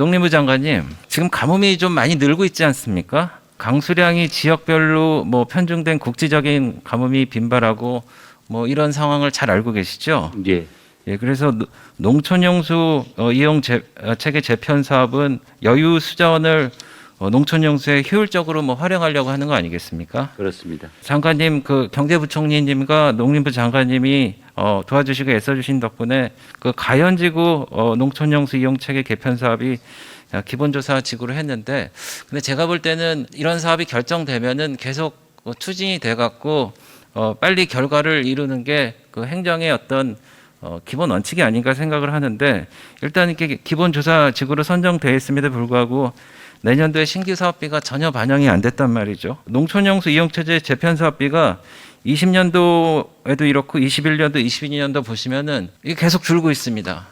농림부 장관님, 지금 가뭄이 좀 많이 늘고 있지 않습니까? 강수량이 지역별로 뭐 편중된 국지적인 가뭄이 빈발하고 뭐 이런 상황을 잘 알고 계시죠? 예. 예, 그래서 노- 농촌용수 어, 이용 재, 어, 체계 재편 사업은 여유 수자원을 어, 농촌용수에 효율적으로 뭐 활용하려고 하는 거 아니겠습니까? 그렇습니다. 장관님 그 경제부총리님과 농림부 장관님이 어, 도와주시고 애써주신 덕분에 그 가연지구 어, 농촌용수 이용 체계 개편 사업이 어, 기본조사 지구로 했는데 근데 제가 볼 때는 이런 사업이 결정되면은 계속 어, 추진이 돼 갖고 어, 빨리 결과를 이루는 게 그 행정의 어떤 어, 기본 원칙이 아닌가 생각을 하는데 일단 이렇게 기본조사 지구로 선정돼 있음에도 불구하고 내년도에 신규 사업비가 전혀 반영이 안 됐단 말이죠. 농촌용수 이용체제 재편 사업비가 20년도에도 이렇고 21년도, 22년도 보시면은 이게 계속 줄고 있습니다.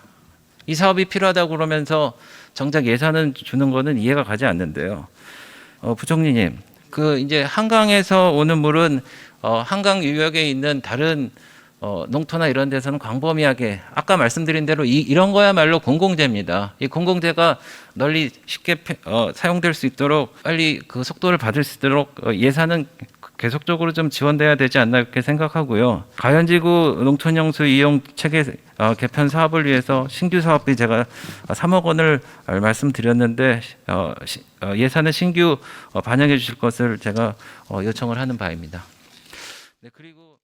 이 사업이 필요하다고 그러면서 정작 예산을 주는 거는 이해가 가지 않는데요. 어, 부총리님, 그 이제 한강에서 오는 물은 어, 한강 유역에 있는 다른 어, 농토나 이런 데서는 광범위하게 아까 말씀드린 대로 이, 이런 거야말로 공공재입니다. 이 공공재가 널리 쉽게 펴- 어, 사용될 수 있도록 빨리 그 속도를 받을 수 있도록 어, 예산은 계속적으로 좀 지원돼야 되지 않나 이렇게 생각하고요. 가연지구 농촌용수 이용 체계 어, 개편 사업을 위해서 신규 사업비 제가 3억 원을 어, 말씀드렸는데 어, 시- 어, 예산을 신규 어, 반영해 주실 것을 제가 어, 요청을 하는 바입니다. 네, 그리고